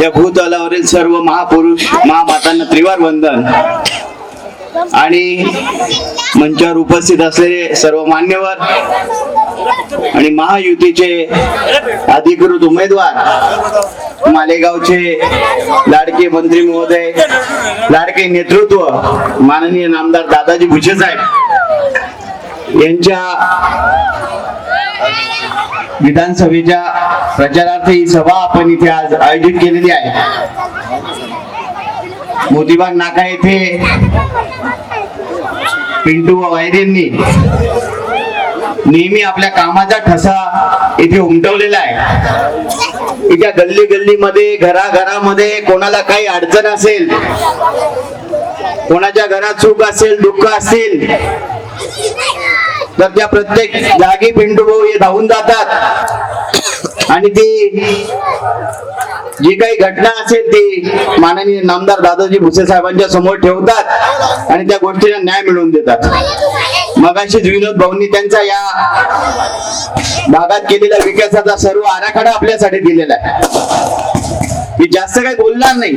या भूतलावरील सर्व महापुरुष महामातांना त्रिवार वंदन. आणि मंचावर उपस्थित असलेले सर्व मान्यवर आणि महायुतीचे अधिकृत उमेदवार मालेगावचे लाडके मंत्री महोदय लाडके नेतृत्व माननीय नामदार दादाजी भुसे साहेब यांच्या विधानसभेच्या प्रचारार्थ ही सभा आपण इथे आज आयोजित केलेली आहे. मोतीबाग नाका येथे पिंटू वायरेंनी नेहमी आपल्या कामाचा ठसा इथे उमटवलेला आहे. इथे गल्ली गल्लीमध्ये घराघरामध्ये कोणाला काही अडचण असेल कोणाच्या घरात सुख असेल दुःख असेल तर त्या प्रत्येक जागी पिंटू भाऊ हे धावून जातात. आणि ती जी काही घटना असेल ती माननीय नामदार दादाजी भुसे साहेबांच्या समोर ठेवतात आणि त्या गोष्टीला न्याय मिळवून देतात. मगाशीच विनोद भाऊंनी त्यांचा या भागात केलेल्या विकासाचा सर्व आराखडा आपल्यासाठी दिलेला आहे. मी जास्त काही बोलणार नाही.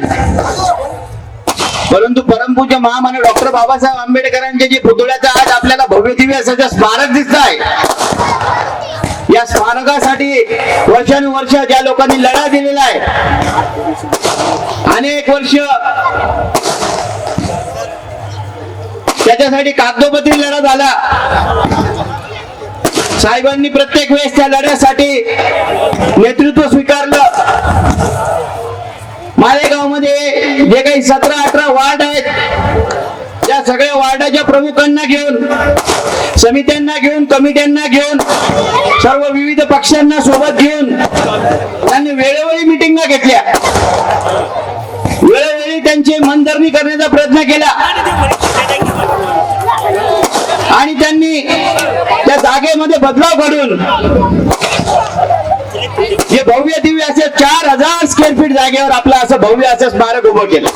परंतु परमपूज्य महामानव डॉक्टर बाबासाहेब आंबेडकरांच्या जे पुतळ्याचा आज आपल्याला भव्य स्मारक दिसत आहे या स्मारकासाठी वर्षानुवर्ष ज्या लोकांनी लढा दिलेला आहे अनेक वर्ष त्याच्यासाठी कागदोपत्री लढा झाला. साहेबांनी प्रत्येक वेळेस त्या लढ्यासाठी नेतृत्व स्वीकारलं. मालेगावमध्ये जे काही सतरा अठरा वार्ड आहेत त्या सगळ्या वार्डाच्या प्रमुखांना घेऊन समित्यांना घेऊन कमिट्यांना घेऊन सर्व विविध पक्षांना सोबत घेऊन त्यांनी वेळोवेळी मिटिंगा घेतल्या. वेळोवेळी त्यांची मनधरणी करण्याचा प्रयत्न केला. आणि त्यांनी त्या जागेमध्ये बदलाव घडून हे भव्य दिव्य असे चार हजार स्क्वेअर फीट जागेवर आपलं असं भव्य असं स्मारक उभं केलं.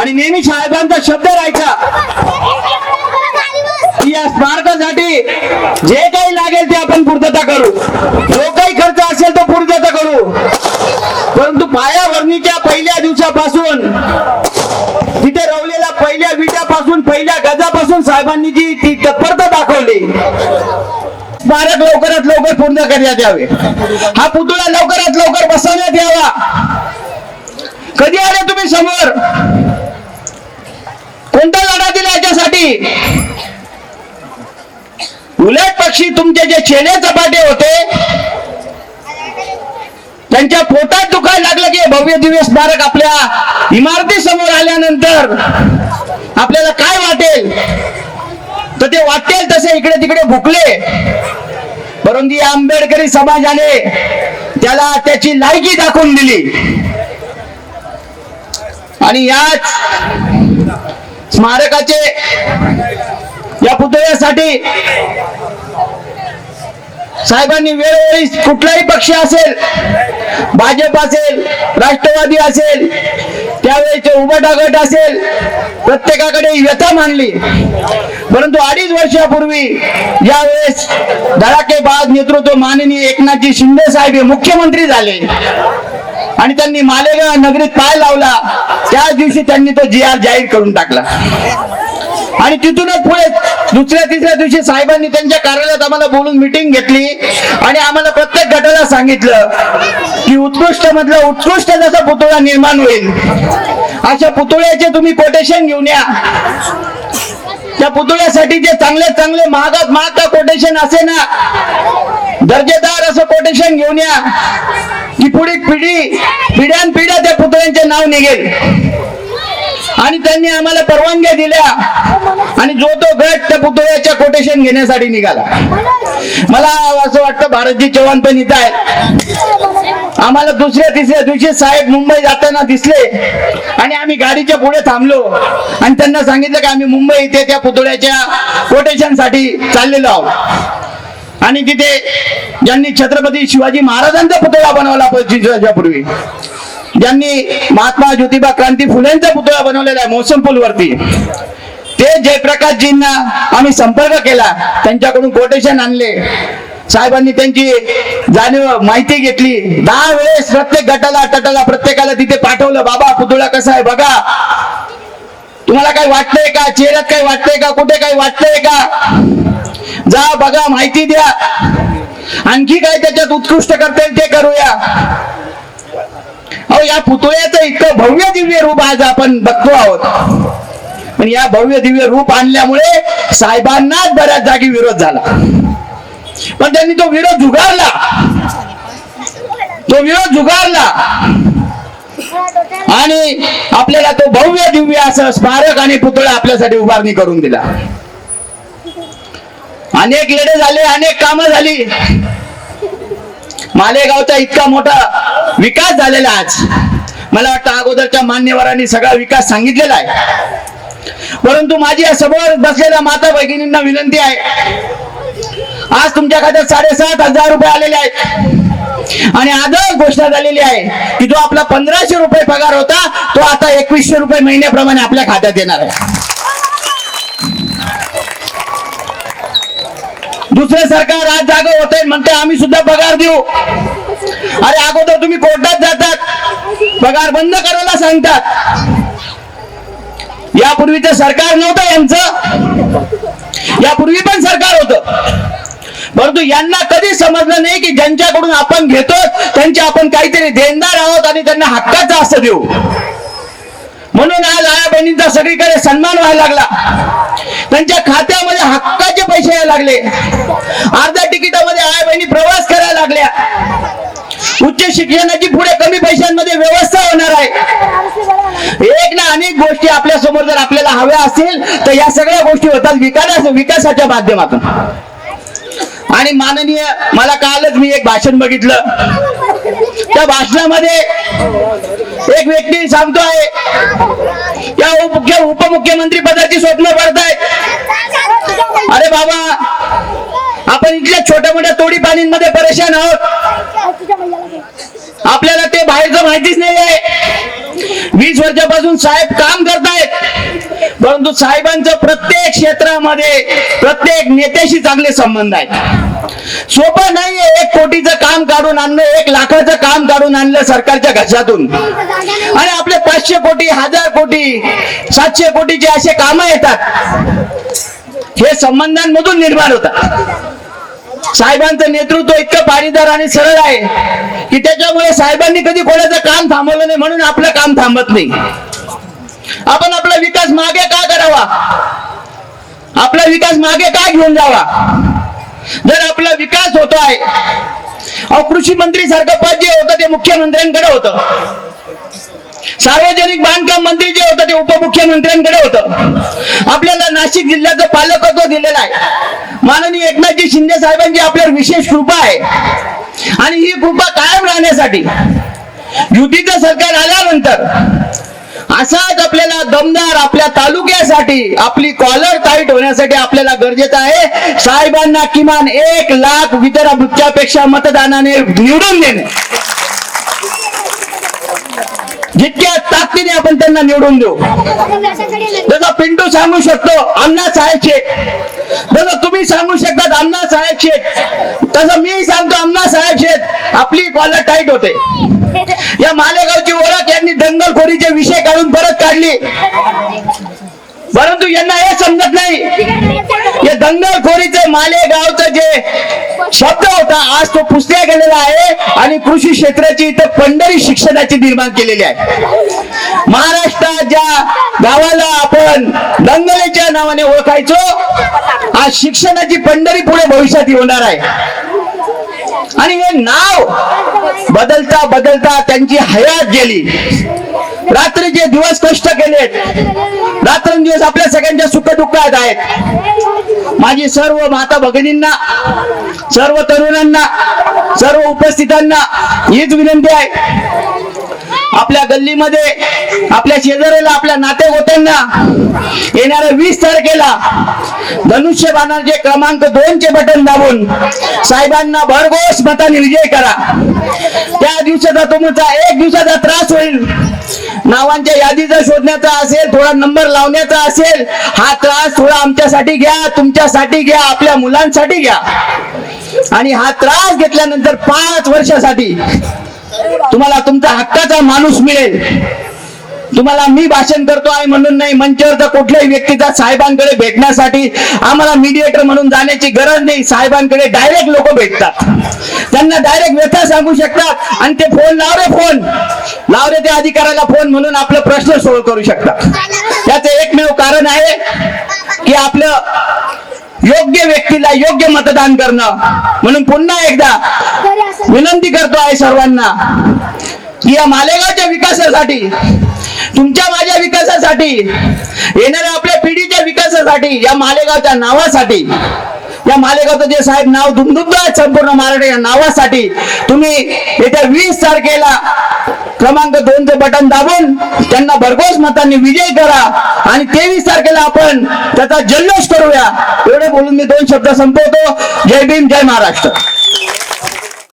आणि नेहमी साहेबांचा शब्द राहायचा. या स्मारकासाठी जे काही लागेल ते आपण पूर्तता करू. जो काही खर्च असेल तो पूर्तता करू. परंतु पायाभरणीच्या पहिल्या दिवसापासून तिथे रवलेल्या पहिल्या विटापासून पहिल्या गजापासून साहेबांनी जी ती तत्परता दाखवली. स्मारक लवकरात लवकर पूर्ण करण्यात यावे. हा पुतळा लवकरात लवकर बसवण्यात यावा. कधी आले तुम्ही समोर? कोणता लढा दिला याच्यासाठी? उलट पक्षी तुमचे जे चेले चपाटे होते त्यांच्या पोटात दुखायला लागलं की भव्य दिव्य स्मारक आपल्या इमारती समोर आल्यानंतर आपल्याला काय वाटेल? तर ते वाटेल तसे इकडे तिकडे भुकले. परंतु या आंबेडकरी समाजाने त्याला त्याची लायकी दाखवून दिली. आणि याच स्मारकाचे या पुतळ्यासाठी साहेबांनी वेळोवेळी कुठलाही पक्ष असेल भाजप असेल राष्ट्रवादी असेल त्यावेळेचे उभाटा गट असेल प्रत्येकाकडे व्यथा मानली परंतु अडीच वर्षापूर्वी ज्यावेळेस धडाकेबाज नेतृत्व माननीय एकनाथजी शिंदे साहेब हे मुख्यमंत्री झाले. आणि त्यांनी मालेगाव नगरीत पाय लावला. त्याच दिवशी त्यांनी तो जी आर जाहीर करून टाकला. आणि तिथूनच पुढे दुसऱ्या तिसऱ्या दिवशी साहेबांनी त्यांच्या कार्यालयात आम्हाला बोलून मिटिंग घेतली. आणि आम्हाला प्रत्येक गटाला सांगितलं की उत्कृष्ट मधलं उत्कृष्ट जसा पुतळा निर्माण होईल अशा पुतळ्याचे तुम्ही कोटेशन घेऊन या. त्या पुतळ्यासाठी जे चांगले चांगले महागात महाग कोटेशन असे ना दर्जेदार असं कोटेशन घेऊन या. पुढील पिढी पिढ्यान पिढ्या त्या पुतळ्यांचे नाव निघेल. आणि त्यांनी आम्हाला परवानग्या दिल्या. आणि जो तो गट त्या पुतळ्याच्या कोटेशन घेण्यासाठी निघाला. मला असं वाटतं भारतजी चव्हाण पण इथं आहेत. आम्हाला दुसऱ्या तिसऱ्या दिवशी साहेब मुंबई जाताना दिसले. आणि आम्ही गाडीच्या पुढे थांबलो. आणि त्यांना सांगितलं की आम्ही मुंबई इथे त्या पुतळ्याच्या कोटेशनसाठी चाललेलो आहोत. आणि तिथे ज्यांनी छत्रपती शिवाजी महाराजांचा पुतळा बनवला पंचवीस वर्षापूर्वी ज्यांनी महात्मा ज्योतिबा क्रांती फुलेंचा पुतळा बनवलेला आहे मोसम पूलवरती ते जयप्रकाशजींना आम्ही संपर्क केला त्यांच्याकडून कोटेशन आणले. साहेबांनी त्यांची जाणीव माहिती घेतली. दहा वेळेस प्रत्येक गटाला तटाला प्रत्येकाला तिथे पाठवलं बाबा पुतळा कसा आहे बघा. तुम्हाला काही वाटतंय का? चेहऱ्यात काही वाटतंय का? कुठे काही वाटतंय का? जा बघा माहिती द्या. आणखी काय त्याच्यात उत्कृष्ट करता येईल ते करूया. अहो या पुतळ्याचं इतकं भव्य दिव्य रूप आज आपण बघतो आहोत. पण या भव्य दिव्य रूप आणल्यामुळे साहेबांनाच बऱ्याच जागी विरोध झाला. पण त्यांनी तो विरोध झुगारला. तो विरोध झुगारला. आणि आपल्याला तो भव्य दिव्य असं स्मारक आणि पुतळा आपल्यासाठी उभारणी करून दिला. अनेक लढे झाले अनेक कामं झाली. मालेगावचा इतका मोठा विकास झालेला आज. मला वाटतं अगोदरच्या मान्यवरांनी सगळा विकास सांगितलेला आहे. परंतु माझी या समोर बसलेल्या माता भगिनींना विनंती आहे. आज तुमच्या खात्यात साडेसात हजार रुपये आलेले आहेत. आणि आजच घोषणा झालेली आहे की जो आपला पंधराशे रुपये पगार होता तो आता एकवीसशे रुपये महिन्याप्रमाणे आपल्या खात्यात येणार आहे. दुसरे सरकार आज जागा होते म्हणते आम्ही सुद्धा पगार देऊ. अरे अगोदर तुम्ही कोर्टात जातात. पगार बंद करायला सांगतात. यापूर्वीचं सरकार नव्हतं यांचं. यापूर्वी पण सरकार होतं. परंतु यांना कधी समजलं नाही की ज्यांच्याकडून आपण घेतो त्यांचे आपण काहीतरी देणदार आहोत आणि त्यांना हक्काचं असं देऊ. म्हणून आज आया बहिणींचा सगळीकडे सन्मान व्हायला लागला. त्यांच्या खात्यामध्ये हक्काचे पैसे यायला लागले. अर्ध्या तिकिटामध्ये आया बहिणी प्रवास करायला लागल्या. उच्च शिक्षणाची पुढे कमी पैशांमध्ये व्यवस्था होणार आहे. एक ना अनेक गोष्टी आपल्यासमोर जर आपल्याला हव्या असतील तर या सगळ्या गोष्टी होतात विकास विकासाच्या माध्यमातून. आणि माननीय मला कालच मी एक भाषण बघितलं. त्या भाषणामध्ये एक व्यक्ती सांगतो आहे या उपमुख्य उपमुख्यमंत्री पदाची स्वप्न पडतायत. अरे बाबा आपण इथल्या छोट्या मोठ्या तोडी पाणींमध्ये परेशान आहोत. आपल्याला ते बाहेरचं माहितीच नाही आहे. वीस वर्षापासून साहेब काम करतायत. परंतु साहेबांचं प्रत्येक क्षेत्रामध्ये प्रत्येक नेत्याशी चांगले संबंध आहेत. सोपं नाहीये. एक कोटीचं काम काढून आणलं एक लाखाचं काम काढून आणलं सरकारच्या घशातून. आणि आपले पाचशे कोटी हजार कोटी सातशे कोटीचे असे काम येतात. हे संबंधांमधून निर्माण होतात. साहेबांचं नेतृत्व इतकं पाणीदार आणि सरळ आहे की त्याच्यामुळे साहेबांनी कधी कोणाचं काम थांबवलं नाही म्हणून आपलं काम थांबत नाही. आपण आपला विकास मागे का करावा? आपला विकास मागे का घेऊन जावा? जर आपला विकास होतो आहे कृषी मंत्री सारखं पद जे होतं ते मुख्यमंत्र्यांकडे होतं. सार्वजनिक बांधकाम मंत्री जे होतं ते उपमुख्यमंत्र्यांकडे होतं. आपल्याला नाशिक जिल्ह्याचं पालकत्व दिलेलं आहे. माननीय एकनाथजी शिंदे साहेबांची आपल्यावर विशेष कृपा आहे. आणि ही कृपा कायम राहण्यासाठी. युतीचं सरकार आल्यानंतर असाच आपल्याला दमदार आपल्या तालुक्यासाठी आपली कॉलर टाईट होण्यासाठी आपल्याला गरजेचं आहे. साहेबांना किमान एक लाख विदर्भापेक्षा मतदानाने निवडून देणे. जितक्या ताकदीने आपण त्यांना निवडून देऊ. जसं पिंटू सांगू शकतो अण्णा साहेब शेठ जसं तुम्ही सांगू शकतात अण्णा साहेब शेठ तसं मी सांगतो अण्णा साहेब शेठ आपली कॉलर टाईट होते. या मालेगावची ओळख यांनी दंगलखोरीचे विषय काढून परत काढली. परंतु यांना हे समजत नाही. या दंगलखोरीचे मालेगावचं जे शब्द होता आज तो पुसल्या गेलेला आहे आणि कृषी क्षेत्राची इथं पंढरी शिक्षणाची निर्माण केलेली आहे. महाराष्ट्रात ज्या गावाला आपण दंगलेच्या नावाने ओळखायचो आज शिक्षणाची पंढरी पुढे भविष्यात होणार आहे. आणि हे नाव बदलता बदलता त्यांची हयात गेली. रात्रीचे दिवस कष्ट केलेत रात्रंदिवस आपल्या सगळ्यांच्या सुख दुःखात आहेत. माझी सर्व माता भगिनींना सर्व तरुणांना सर्व उपस्थितांना हीच विनंती आहे. आपल्या गल्लीमध्ये आपल्या शेजाऱ्याला आपल्या नातेगोत्यांना येणाऱ्या वीस तारखेला धनुष्य बाणाचे क्रमांक दोनचे बटन दाबून साहेबांना भरघोस मताने विजय करा. त्या दिवसाचा तुमचा एक दिवसाचा त्रास होईल. नावांच्या यादीचा शोधण्याचा असेल थोडा नंबर लावण्याचा असेल हा त्रास थोडा आमच्यासाठी घ्या तुमच्यासाठी घ्या आपल्या मुलांसाठी घ्या. आणि हा त्रास घेतल्यानंतर पाच वर्षासाठी तुम्हाला तुमचा हक्काचा माणूस मिळेल. तुम्हाला मी भाषण करतो आहे म्हणून नाही मंचावरचा कुठल्याही व्यक्तीचा साहेबांकडे भेटण्यासाठी आम्हाला मीडिएटर म्हणून जाण्याची गरज नाही. साहेबांकडे डायरेक्ट लोक भेटतात. त्यांना डायरेक्ट व्यथा सांगू शकतात आणि ते फोन लाव रे फोन लाव रे त्या अधिकाऱ्याला फोन म्हणून आपलं प्रश्न सोल्व करू शकतात. त्याचं एकमेव कारण आहे की आपलं योग्य व्यक्तीला योग्य मतदान करणं. म्हणून पुन्हा एकदा विनंती करतो आहे सर्वांना की या मालेगावच्या विकासासाठी तुमच्या माझ्या विकासासाठी येणाऱ्या आपल्या पिढीच्या विकासासाठी या मालेगावच्या नावासाठी या मालेगावचं जे साहेब नाव दुमदुमत आहे संपूर्ण महाराष्ट्र या नावासाठी तुम्ही येत्या वीस तारखेला क्रमांक दोनचं बटन दाबून त्यांना भरघोस मतांनी विजय करा आणि तेवीस तारखेला आपण त्याचा जल्लोष करूया. एवढे बोलून मी दोन शब्द संपवतो. जय भीम जय महाराष्ट्र.